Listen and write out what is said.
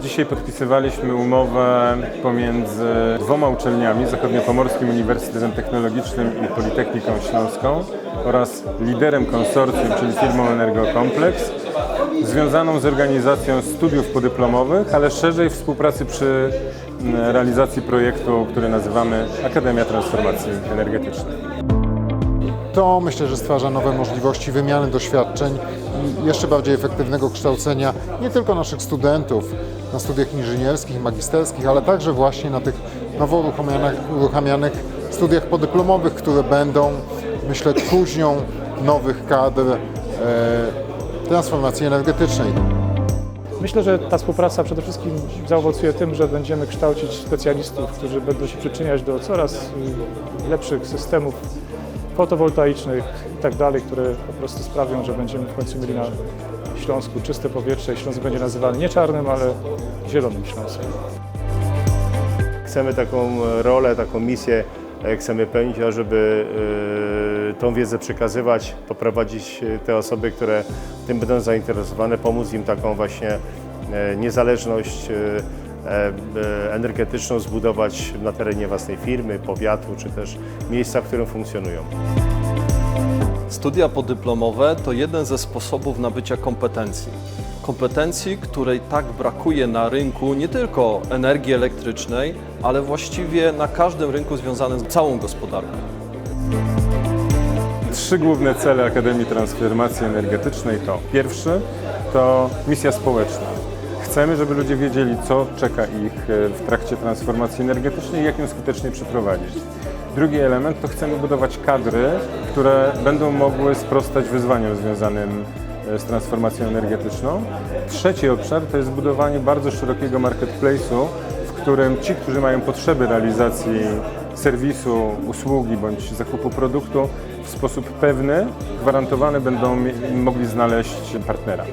Dzisiaj podpisywaliśmy umowę pomiędzy dwoma uczelniami, Zachodniopomorskim Uniwersytetem Technologicznym i Politechniką Śląską oraz liderem konsorcjum, czyli firmą Energokompleks, związaną z organizacją studiów podyplomowych, ale szerzej współpracy przy mm, realizacji projektu, który nazywamy Akademia Transformacji Energetycznej. To myślę, że stwarza nowe możliwości wymiany doświadczeń i jeszcze bardziej efektywnego kształcenia nie tylko naszych studentów na studiach inżynierskich magisterskich, ale także właśnie na tych nowo uruchamianych, uruchamianych studiach podyplomowych, które będą, myślę, kuźnią nowych kadr e, transformacji energetycznej. Myślę, że ta współpraca przede wszystkim zaowocuje tym, że będziemy kształcić specjalistów, którzy będą się przyczyniać do coraz y, lepszych systemów fotowoltaicznych i tak które po prostu sprawią, że będziemy w końcu mieli na Śląsku czyste powietrze i Śląsk będzie nazywany nie czarnym, ale zielonym Śląskiem. Chcemy taką rolę, taką misję e, chcemy pełnić, ażeby e, tą wiedzę przekazywać, poprowadzić e, te osoby, które tym będą zainteresowane, pomóc im taką właśnie niezależność energetyczną zbudować na terenie własnej firmy, powiatu, czy też miejsca, w którym funkcjonują. Studia podyplomowe to jeden ze sposobów nabycia kompetencji. Kompetencji, której tak brakuje na rynku nie tylko energii elektrycznej, ale właściwie na każdym rynku związanym z całą gospodarką. Trzy główne cele Akademii Transformacji Energetycznej to pierwszy to misja społeczna. Chcemy, żeby ludzie wiedzieli, co czeka ich e, w trakcie transformacji energetycznej i jak ją skutecznie przeprowadzić. Drugi element to chcemy budować kadry, które będą mogły sprostać wyzwaniom związanym e, z transformacją energetyczną. Trzeci obszar to jest budowanie bardzo szerokiego marketplace'u, w którym ci, którzy mają potrzeby realizacji serwisu, usługi bądź zakupu produktu w sposób pewny, gwarantowany będą mogli znaleźć partnera.